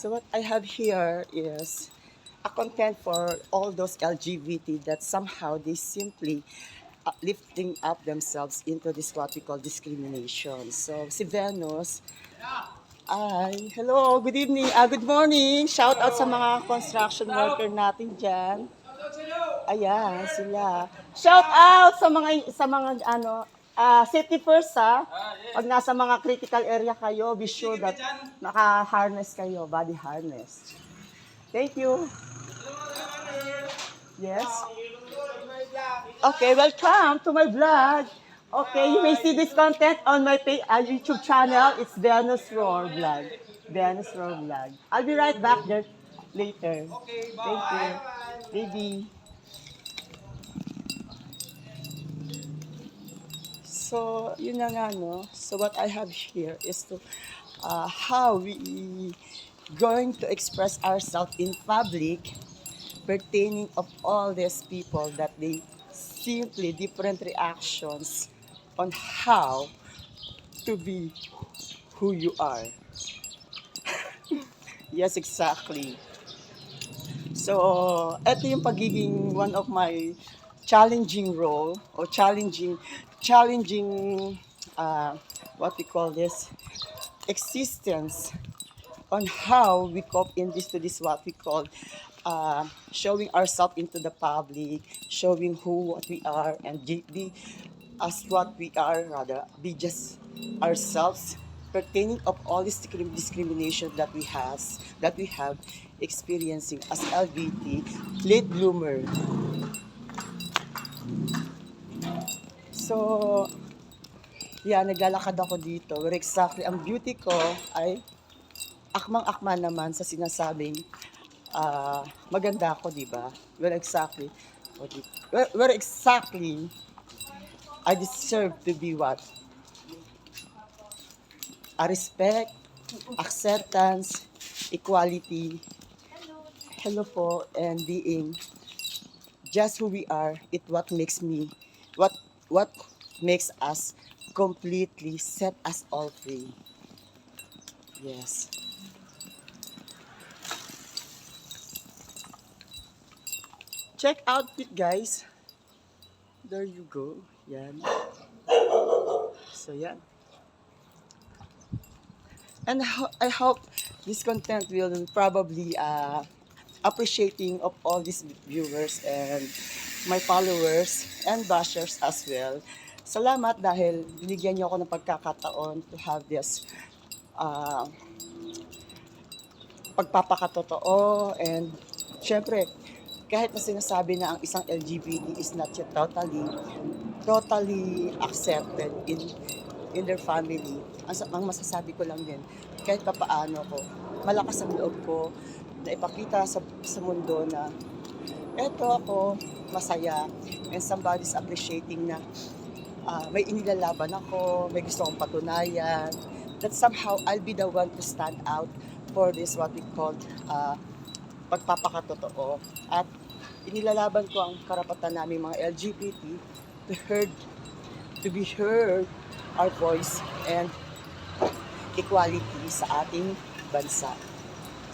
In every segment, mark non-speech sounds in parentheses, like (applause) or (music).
So what I have here is a content for all those LGBT that somehow they simply uh, lifting up themselves into this what we call discrimination. So si Venus, ay, hello, good evening, ah, good morning. Shout out sa mga construction worker natin dyan. Ayan, sila. Shout out sa mga sa mga ano, ah, safety first ha. Pag nasa mga critical area kayo, be sure that naka-harness kayo, body harness. Thank you. Yes. Okay, welcome to my vlog. Okay, you may see this content on my page, uh, YouTube channel. It's Venus Roar Vlog. Venus Roar Vlog. I'll be right back there later. Okay, bye. Thank you. Baby. So, yun na nga, no? So, what I have here is to, uh, how we going to express ourselves in public pertaining of all these people that they simply different reactions on how to be who you are. (laughs) yes, exactly. So, ito yung pagiging one of my challenging role or challenging challenging uh, what we call this existence on how we cope in this to this what we call uh, showing ourselves into the public, showing who what we are, and be, as what we are rather be just ourselves pertaining of all this discrimination that we has that we have experiencing as LGBT late bloomer. So, yeah, naglalakad ako dito. Where exactly, ang beauty ko ay akmang-akma naman sa sinasabing ah, maganda ako, di ba? Where exactly, where, where exactly I deserve to be what? A respect, acceptance, equality, hello po, and being just who we are, it what makes me, what what makes us completely set us all free. Yes. Check out it, guys. There you go. Yan. So, yan. And ho- I hope this content will probably uh, appreciating of all these viewers and my followers and bashers as well. Salamat dahil binigyan niyo ako ng pagkakataon to have this uh, pagpapakatotoo and syempre kahit na sinasabi na ang isang LGBT is not yet totally totally accepted in in their family. Ang, ang masasabi ko lang din, kahit pa paano ko, malakas ang loob ko na ipakita sa, sa mundo na eto ako, masaya, and somebody's appreciating na ah, may inilalaban ako, may gusto akong patunayan, that somehow I'll be the one to stand out for this what we call uh, pagpapakatotoo. At inilalaban ko ang karapatan namin mga LGBT to heard, to be heard our voice and equality sa ating bansa.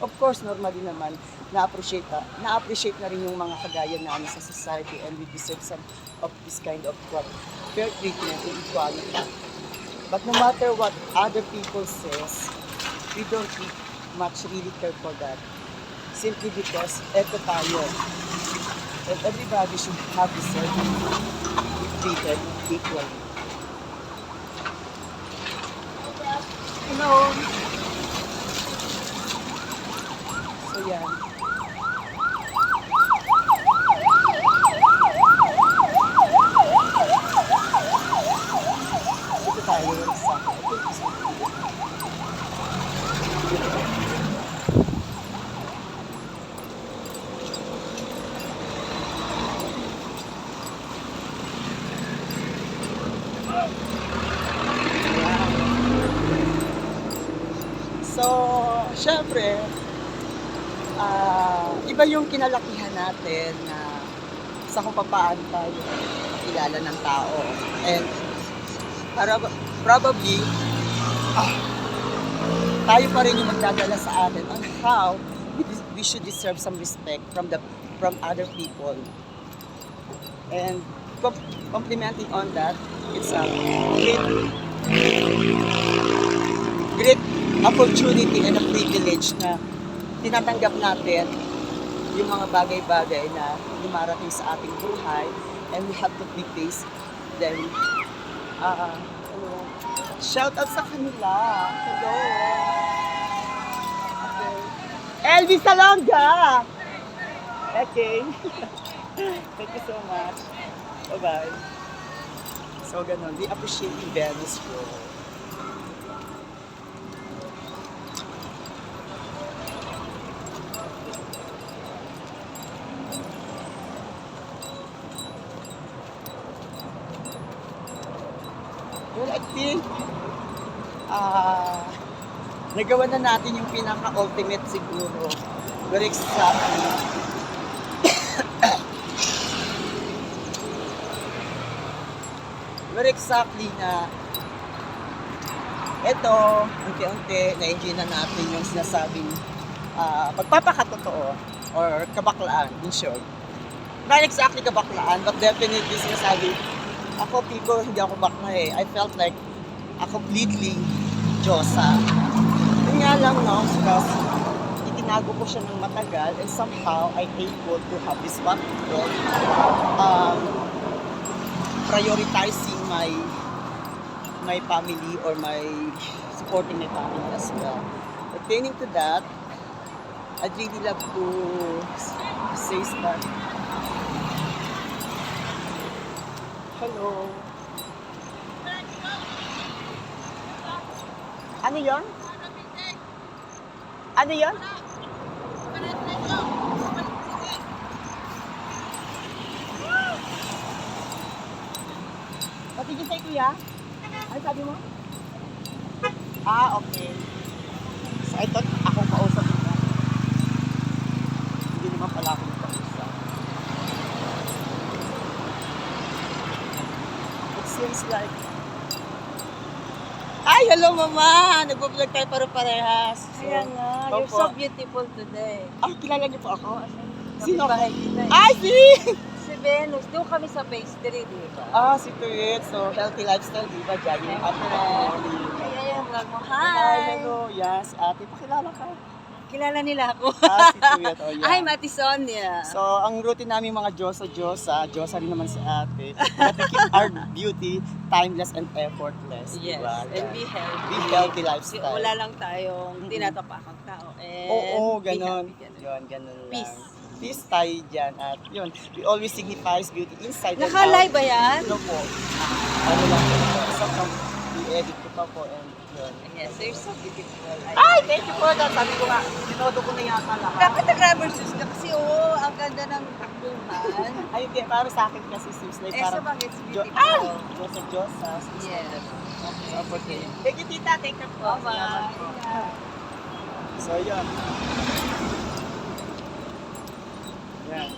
Of course, normally naman, na-appreciate na, na-appreciate na rin yung mga kagaya namin sa society and we deserve some of this kind of what, fair treatment and equality. But no matter what other people says, we don't much really care for that. Simply because eto tayo. And everybody should have the same be treated equally. Hello. So yan. Ito tayo sa ito yung isa. So, syempre, ah, iba yung kinalakihan natin na sa kung paano tayo kilala ng tao. And para, probably, ah, tayo pa rin yung magdadala sa atin on how we, we should deserve some respect from the from other people. And com- complimenting on that, it's a great great opportunity and a privilege na tinatanggap natin yung mga bagay-bagay na dumarating sa ating buhay and we have to be face them. Ah, ano, shout out sa kanila. Hello. Okay. Elvis Salonga! Okay. (laughs) Thank you so much. Bye-bye. So, ganun. We appreciate yung Venus Well, I think, nagawa na natin yung pinaka-ultimate siguro. Very exactly. (coughs) Very exactly na ito, unti-unti, na-enjoy na natin yung sinasabing ah, pagpapakatotoo or kabaklaan, in short. Not exactly kabaklaan, but definitely sinasabi, ako people, hindi ako bakla eh. I felt like a completely Diyosa. Yun nga lang, no, because itinago ko siya ng matagal and somehow I able to have this we call, um, prioritizing my my family or my supporting my family as well. Pertaining to that, I'd really love to say that. Hello. Ano yon? Ano yon? Patigil tayo kuya? Ano sabi mo? Ah, okay. So I thought akong kausap nila. Hindi naman pala ako nagkausap. Seems like... Ay, hello mama! Nagbablog tayo pare-parehas. So, Kaya nga, you're Opo. so beautiful today. Ah, kilala niyo po ako? Sino bahay kita eh. Ay, si! (laughs) Si Venus, doon kami sa pastry, di ba? Ah, si Tuyet. So, healthy lifestyle, di ba? Jogging up morning. Kaya yung vlog mo, Hi, hi! hello. Yes, ate, pakilala ka. Kilala nila ako. Ah, si Tuyet. Oh, yeah. Hi, Mati Sonia. So, ang routine namin mga Diyosa-Diyosa, Diyosa rin naman si ate, we keep our beauty timeless and effortless. yes, Diba? and be healthy. Be healthy Kasi lifestyle. wala lang tayong tinatapakang tao. And Oo, be ganon. happy, ganon. Yun, ganon lang. Peace. Peace tayo dyan. At yun, we always signifies beauty inside and out. Naka-live ba yan? Ano po? Ano lang po pang i-edit ko pa po and yun. Yes, you're so beautiful. Ay, thank you po. Dad. Sabi ko nga, tinodo ko na yata lahat. Dapat nag-rubber shoes ka kasi oo, ang ganda ng takbuhan. (laughs) Ay, hindi. Para sa akin kasi seems like eh, so parang bakit it's Jo- beautiful? ah! Diyosa Diyosa. Yes. So, okay. Thank you, tita. Thank you po. Bye-bye. So, yun. Yan.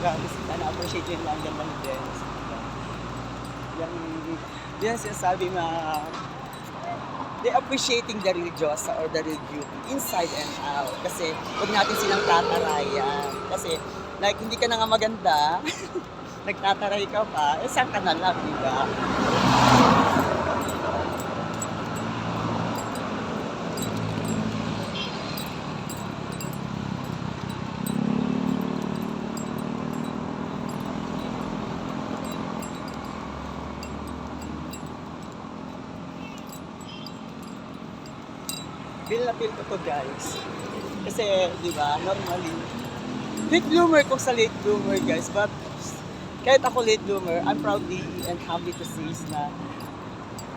Grabe sila. Na-appreciate yun lang ganda ni Dennis. Yung, yan sinasabi na they appreciating the religiosa or the real beauty inside and out. Kasi huwag natin silang tatarayan. Kasi like hindi ka na nga maganda, (laughs) nagtataray ka pa, eh saan ka na lang, di ba? Ko guys. Kasi, di ba, normally, late bloomer kung sa late bloomer guys, but kahit ako late bloomer, I'm proudly and happy to say na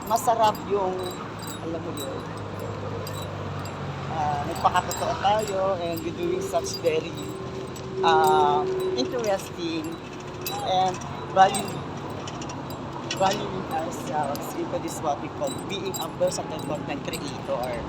masarap yung, alam mo yun, uh, nagpakatotoo tayo and we're doing such very uh, interesting and value valuing ourselves into this what we call being a versatile content creator.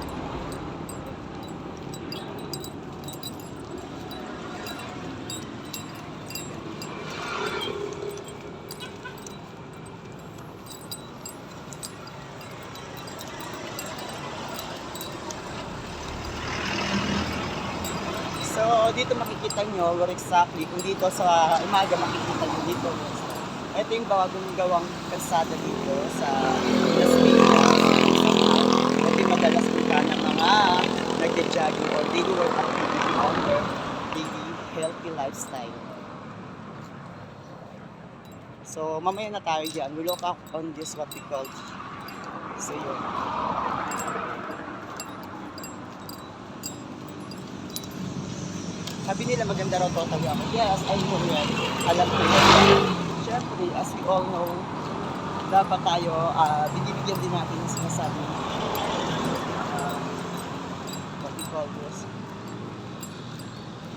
Dito makikita nyo where exactly, kung dito sa umaga makikita nyo dito. Ito yung bagong gawang kalsada dito sa Las Vegas. Yung madalas punta ng mga nagja-jogging or daily work activity on their daily healthy lifestyle. So, mamaya na tayo dyan. We look up on this what we call. So, yun. Sabi nila maganda raw totally ako. Yes, I know yan. Alam ko yan. Siyempre, as we all know, dapat tayo, ah, binibigyan din natin yung sinasabi. ah, what we call this?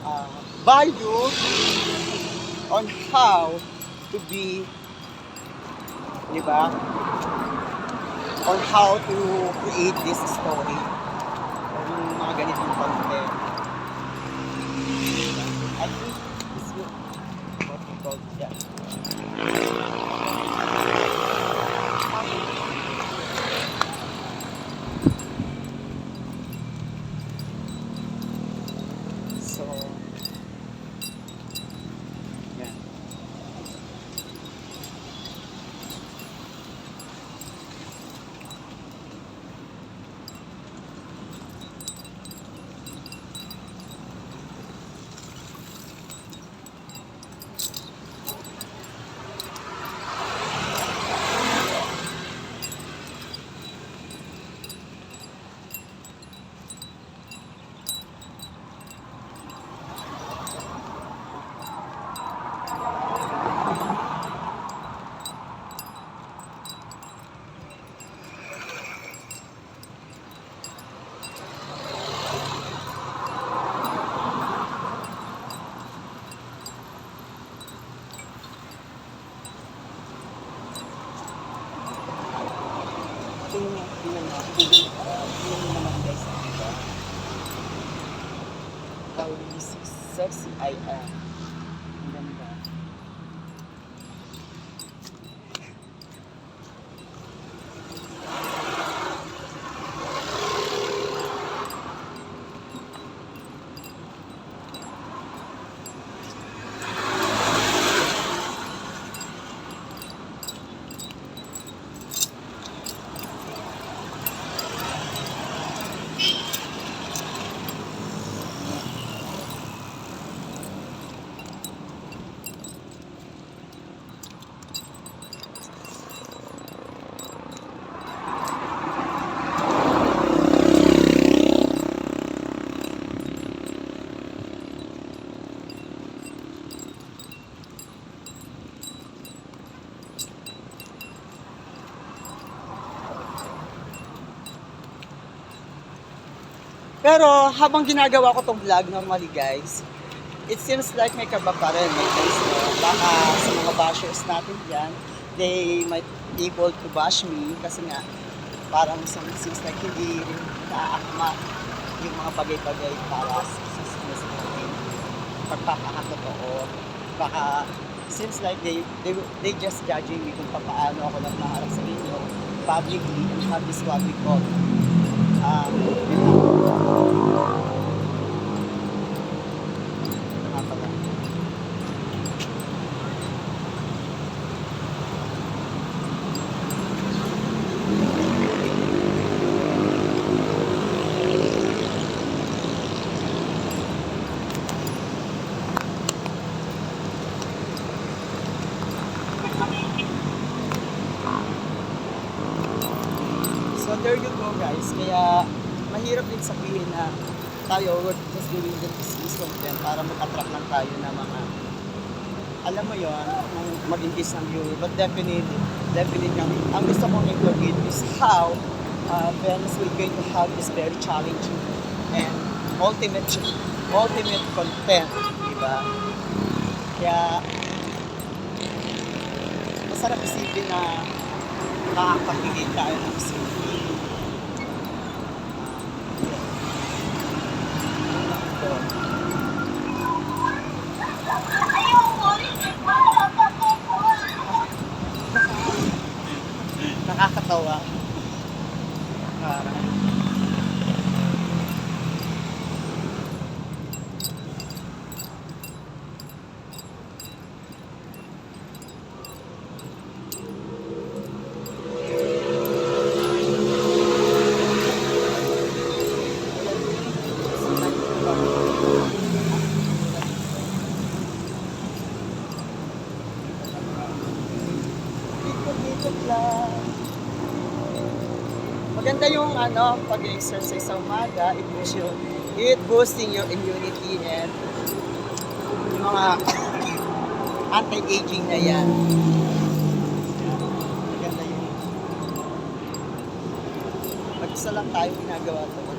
ah, value on how to be, di ba? On how to create this story. Or yung mga ganitong content. I think it's good. What yeah. i am Pero habang ginagawa ko tong vlog normally guys, it seems like may kaba pa rin. May case no? Baka sa mga bashers natin dyan, they might able to bash me kasi nga parang some seems like hindi rin naaakma yung mga bagay-bagay para sa akin. Pagpapakatotoo. Baka seems like they, they they just judging me kung paano ako lang naharap sa inyo publicly and have this what call um, So there you go guys. Kaya mahirap din sabihin na tayo we're just doing the business content para mag-attract lang tayo na mga alam mo yon mag-increase ng viewer but definitely definitely ang, ang gusto kong i-create is how uh, Venice will going to have this very challenging and ultimate ultimate content di ba kaya masarap isipin na makakapagiging tayo ng isipin Nakakatawa. Parang. Ano, pag-exercise sa umaga, it boosts your, it boosting your immunity and yung mga anti-aging na yan. Maganda yun. Mag-isa lang tayo ginagawa ito,